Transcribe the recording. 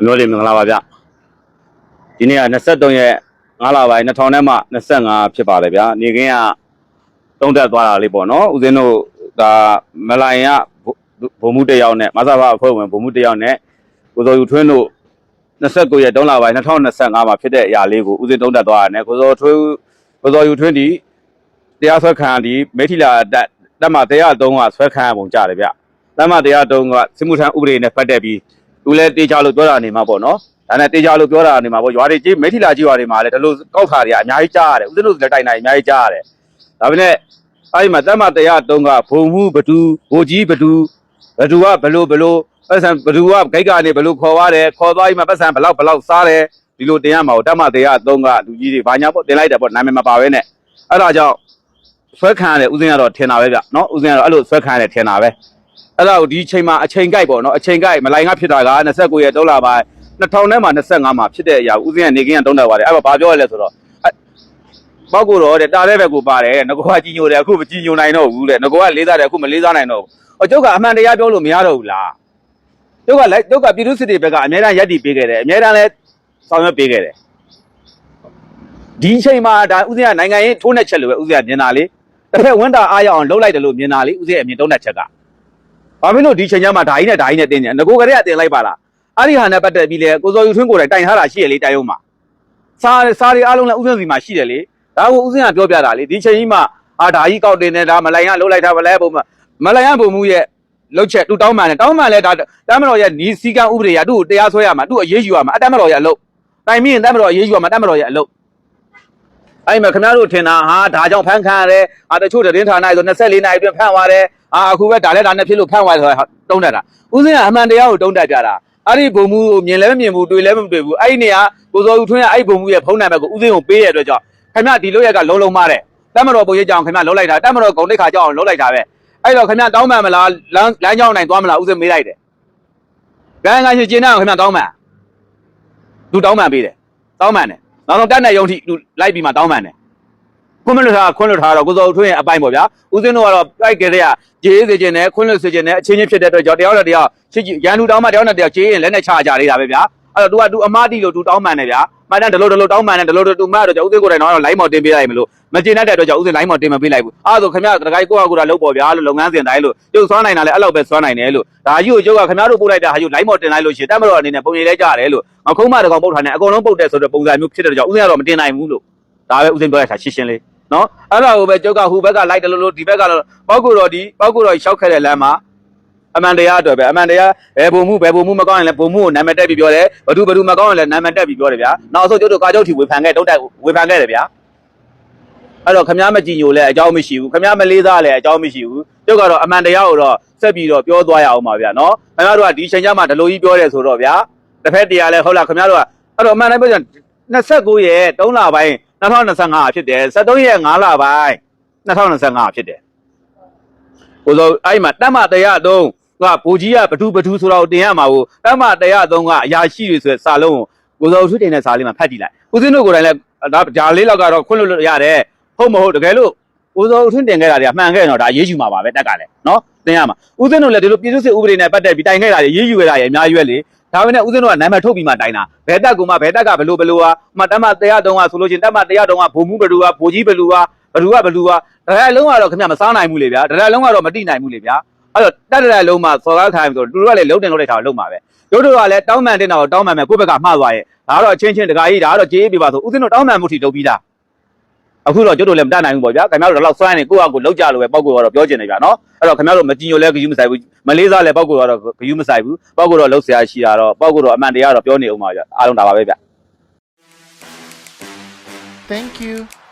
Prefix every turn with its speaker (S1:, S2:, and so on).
S1: အမျိုးလေးမင်္ဂလာပါဗျဒီနေ့က23ရက်9လပိုင်း2000နဲ့မှ25ဖြစ်ပါတယ်ဗျာနေခင်းကတုံးတက်သွားတာလေးပေါ့နော်ဦးဇင်းတို့ဒါမလိုင်ကဘုံမှုတစ်ယောက်နဲ့မဆာဘအဖွဲ့ဝင်ဘုံမှုတစ်ယောက်နဲ့ကိုစောယူထွင်းတို့29ရက်3လပိုင်း2025မှာဖြစ်တဲ့အရာလေးကိုဦးဇင်းတုံးတက်သွားတာနဲ့ကိုစောထွင်းကိုစောယူထွင်းဒီတရားဆွဲခံဒီမေထီလာတက်တက်မှတရား3ကဆွဲခံရပုံကြတယ်ဗျတက်မှတရား3ကစစ်မှုထမ်းဥပဒေနဲ့ဖတ်တက်ပြီး သူလည်းတေးကြလို့ပြောတာနေမှာပေါ့နော်ဒါနဲ့တေးကြလို့ပြောတာနေမှာပေါ့ရွာတွေကြီးမိထီလာကြီးရွာတွေမှာလည်းဒီလိုကောက်ခါတွေကအများကြီးကြားရတယ်ဦးဇင်းတို့လည်းတိုင်နိုင်အများကြီးကြားရတယ်ဒါပေမဲ့အဲဒီမှာတက်မတရားတုံးကဘုံမှုဘဒူဘိုကြီးဘဒူဘဒူကဘလို့ဘလို့ပတ်စံဘဒူကဂိတ်ကနေဘလို့ခေါ်သွားတယ်ခေါ်သွားပြီးမှပတ်စံဘလောက်ဘလောက်စားတယ်ဒီလိုတင်ရမှာပေါ့တက်မတရားတုံးကလူကြီးတွေဘာညာပေါ့တင်လိုက်တယ်ပေါ့နာမည်မပါဘဲနဲ့အဲ့ဒါကြောင့်ဆွဲခံရတယ်ဦးဇင်းကတော့ထင်တာပဲဗျနော်ဦးဇင်းကတော့အဲ့လိုဆွဲခံရတယ်ထင်တာပဲ အဲ့ဒါကိုဒီချိန်မှာအချိန်ကိုက်ပေါ့နော်အချိန်ကိုက်မလိုင်ကဖြစ်တာက29ရက်3လပိုင်း2000နဲ့မှ25မှာဖြစ်တဲ့အရာဦးစင်းကနေကင်းကတုံးတက်ပါတယ်အဲ့တော့ဘာပြောရလဲဆိုတော့ပောက်ကိုတော့တဲ့တာတဲ့ဘက်ကိုပါတယ်ငကောကကြီးညိုတယ်အခုမကြီးညိုနိုင်တော့ဘူးတဲ့ငကောကလေးစားတယ်အခုမလေးစားနိုင်တော့ဘူးဟောကျုပ်ကအမှန်တရားပြောလို့မရတော့ဘူးလားကျုပ်ကလိုက်ကျုပ်ကပြည်သူစစ်တွေဘက်ကအများအားရက်တည်ပေးခဲ့တယ်အများအားလည်းဆောင်ရွက်ပေးခဲ့တယ်ဒီချိန်မှာဒါဦးစင်းကနိုင်ငံရေးထိုးနှက်ချက်လို့ပဲဦးစင်းကမြင်တာလေတစ်ဖက်ဝန်တာအားရအောင်လှုပ်လိုက်တယ်လို့မြင်တာလေဦးစင်းအမြင်တုံးနှက်ချက်က ဘာဖြစ်လို့ဒီချိန်ကျမှဓာကြီးနဲ့ဓာကြီးနဲ့တင်းကြငကိုကလေးကတင်လိုက်ပါလားအဲ့ဒီဟာနဲ့ပတ်သက်ပြီးလေကိုစောယူထွန်းကိုယ်တိုင်တိုင်ထားတာရှိရလေတိုင်အောင်မှာစားစားတွေအားလုံးလည်းဥစဉ်စီမှာရှိတယ်လေဒါကိုဥစဉ်ကပြောပြတာလေဒီချိန်ကြီးမှာအာဓာကြီးကောက်တင်နေဒါမလိုင်ကလှုပ်လိုက်တာမလဲပုံမမလိုင်ကပုံမှုရဲ့လှုပ်ချက်တူတောင်းမှန်တယ်တောင်းမှန်လဲဒါတမ်းမတော်ရဲ့နီးစည်းကမ်းဥပဒေရသူ့ကိုတရားစွဲရမှာသူ့အရေးယူရမှာအတမ်းမတော်ရဲ့အလုပ်တိုင်မင်းတမ်းမတော်အရေးယူရမှာတမ်းမတော်ရဲ့အလုပ်အဲ့မှာခင်ဗျားတို့ထင်တာဟာဒါကြောင့်ဖန်ခံရတယ်အာတချို့သတင်းဌာနတွေဆို24နာရီအတွင်းဖန်သွားတယ် အာအခုပဲဒါလည်းဒါနဲ့ဖြစ်လို့ဖန့်သွားတယ်ဆိုတာတုံးတက်တာဦးစင်းကအမှန်တရားကိုတုံးတက်ပြတာအဲ့ဒီဘုံမှုကိုမြင်လည်းမမြင်ဘူးတွေ့လည်းမတွေ့ဘူးအဲ့ဒီနေရာကိုစောဦးထွန်းရဲ့အဲ့ဒီဘုံမှုရဲ့ဖုန်းနံပါတ်ကိုဦးစင်းကိုပေးရတဲ့အတွက်ကြောင့်ခင်ဗျဒီလိုရက်ကလုံးလုံးမားတယ်တမတော်ပုံရိပ်ကြောင်ခင်ဗျလုံးလိုက်တာတမတော်ဂုံတိတ်ခါကြောင်လုံးလိုက်တာပဲအဲ့တော့ခင်ဗျတောင်းမှန်မလားလမ်းလမ်းကြောင်းနိုင်သွားမလားဦးစင်းမေးလိုက်တယ်ဂန်းဂန်းချင်းကျင်းတော့ခင်ဗျတောင်းမှန်သူတောင်းမှန်ပေးတယ်တောင်းမှန်တယ်နောက်တော့တက်တဲ့ယုံထိသူလိုက်ပြီးမှတောင်းမှန်တယ် ခွင့်မလွတ်ထားခွင့်လွတ်ထားတော့ကိုစောထွင်းရဲ့အပိုင်းပေါ့ဗျာဦးစင်းတို့ကတော့တိုက်ကြတဲ့ကကြေးစေခြင်းနဲ့ခွင့်လွတ်စေခြင်းနဲ့အချင်းချင်းဖြစ်တဲ့အတွက်ကြောင့်တယောက်နဲ့တယောက်ချစ်ကြည်ရန်သူတောင်းမှတယောက်နဲ့တယောက်ကြေးရင်လက်နဲ့ချကြလေးတာပဲဗျာအဲ့တော့ तू က तू အမားတီလို့ तू တောင်းမှန်တယ်ဗျာမှန်တယ်ဒလို့ဒလို့တောင်းမှန်တယ်ဒလို့ तू မှတ်တော့ကြောင့်ဦးစင်းကိုယ်တိုင်တော့ line မော်တင်ပေးလိုက်မလို့မကျေနပ်တဲ့အတွက်ကြောင့်ဦးစင်း line မော်တင်မပေးလိုက်ဘူးအဲ့ဒါဆိုခင်ဗျားတခိုင်းကိုယ့်ဟာကိုယ်ကလုပ်ပေါ်ဗျာလို့လုပ်ငန်းစဉ်တိုင်းလို့ကျုပ်စွမ်းနိုင်တာလည်းအဲ့လောက်ပဲစွမ်းနိုင်တယ်လို့ဒါကြီးကိုကျုပ်ကခင်ဗျားတို့ပို့လိုက်တာဟာယူ line မော်တင်လိုက်လို့ရှိရင်တက်မတော်အနေနဲ့ပုံရိပ်လဲကြတယ်လို့ငါခုံးမတကောင်ပုတ်ထားနေအကုန်လုံးပုတ်တဲ့ဆိုတဲ့ပုံစံမျိုးဖြစ်တဲ့ကြောင့်ဦးစင်းကတော့မတင်နိုင်ဘူးလို့ဒါပဲဦးစင်းပြောရတာရှင်းရှင်းလေး နော်အဲ့ဒါကိုပဲကျုပ်ကဟိုဘက်ကလိုက်တယ်လို့လို့ဒီဘက်ကလည်းပောက်ကူတော်ဒီပောက်ကူတော်ရှောက်ခဲ့တဲ့လမ်းမှာအမှန်တရားအတွက်ပဲအမှန်တရားဘယ်ဘုံမှုဘယ်ဘုံမှုမကောင်းရင်လည်းဘုံမှုကိုနာမည်တက်ပြီးပြောတယ်ဘသူဘသူမကောင်းရင်လည်းနာမည်တက်ပြီးပြောတယ်ဗျာနောက်ဆုံးကျုပ်တို့ကာကျုပ်ထီဝေဖန်ခဲ့တုတ်တက်ဝေဖန်ခဲ့တယ်ဗျာအဲ့တော့ခမားမကြည်ညိုလဲအကြောင်းမရှိဘူးခမားမလေးစားလဲအကြောင်းမရှိဘူးကျုပ်ကတော့အမှန်တရားကိုတော့ဆက်ပြီးတော့ပြောသွားရအောင်ပါဗျာနော်ခမားတို့ကဒီချိန်ကျမှဒီလိုကြီးပြောတယ်ဆိုတော့ဗျာတစ်ဖက်တရားလဲဟုတ်လားခမားတို့ကအဲ့တော့အမှန်တိုင်းပြောကြ29ရက်3လပိုင်း 2025ဖြစ်တယ်73ရက်5လပိုင်း2025ဖြစ်တယ်ဟိုဆိုအဲ့မှာတက်မတရားသုံးကဘူကြီးကဘဒူဘဒူဆိုတော့တင်ရမှာကိုတက်မတရားသုံးကအရာရှိတွေဆိုတဲ့စာလုံးကိုကိုစောထုတင်တဲ့စာလေးမှာဖတ်ကြည့်လိုက်ဦးစင်းတို့ကိုယ်တိုင်လည်းဒါဒါလေးလောက်ကတော့ခွင့်လို့ရတယ်ဟုတ်မဟုတ်တကယ်လို့ကိုစောထုတင်ခဲ့တာတွေကမှန်ခဲ့ရင်တော့ဒါရေးယူမှာပါပဲတက်ကလည်းနော်တင်ရမှာဦးစင်းတို့လည်းဒီလိုပြည်သူ့စစ်ဥပဒေနဲ့ပတ်သက်ပြီးတိုင်ခဲ့တာတွေရေးယူခဲ့တာတွေအများကြီးပဲလေ ဒါပေမဲ့ဦးစင်းတို့ကနာမည်ထုတ်ပြီးမှတိုင်တာဘယ်တက်ကမှဘယ်တက်ကဘလို့ဘလို့ဟာမှတက်မတရားသုံးကဆိုလို့ချင်းတက်မတရားသုံးကဘုံမှုဘလူကဘိုကြီးဘလူကဘလူကဘလူကဒါလည်းလုံးကတော့ခင်ဗျမစားနိုင်ဘူးလေဗျာဒါလည်းလုံးကတော့မတိနိုင်ဘူးလေဗျာအဲ့တော့တက်တဲ့လုံးမှာစော်ကားခိုင်းဆိုသူတို့ကလည်းလုံးတင်လုံးလိုက်တာလုံးမှာပဲတို့တို့ကလည်းတောင်းမှန်တင်တာကိုတောင်းမှန်မယ်ကိုယ့်ဘက်ကမှားသွားရဲ့ဒါကတော့အချင်းချင်းတကာကြီးဒါကတော့ကြေးပေးပါဆိုဦးစင်းတို့တောင်းမှန်မှုထိလုပ်ပြီးသား အခုတော့ကျွတ်တို့လည်းမတတ်နိုင်ဘူးပေါ့ဗျာခင်ဗျားတို့တော့စွမ်းနေကိုယ့်အကူလောက်ကြလို့ပဲပောက်ကိုတော့ပြောကျင်နေဗျာနော်အဲ့တော့ခင်ဗျားတို့မကြည်ညိုလဲဂယူးမဆိုင်ဘူးမလေးစားလဲပောက်ကိုတော့ဂယူးမဆိုင်ဘူးပောက်ကိုတော့လှုပ်ရှားရှိတာတော့ပောက်ကိုတော့အမှန်တရားတော့ပြောနေအောင်ပါဗျာအားလုံးဒါပါပဲဗျ
S2: Thank you.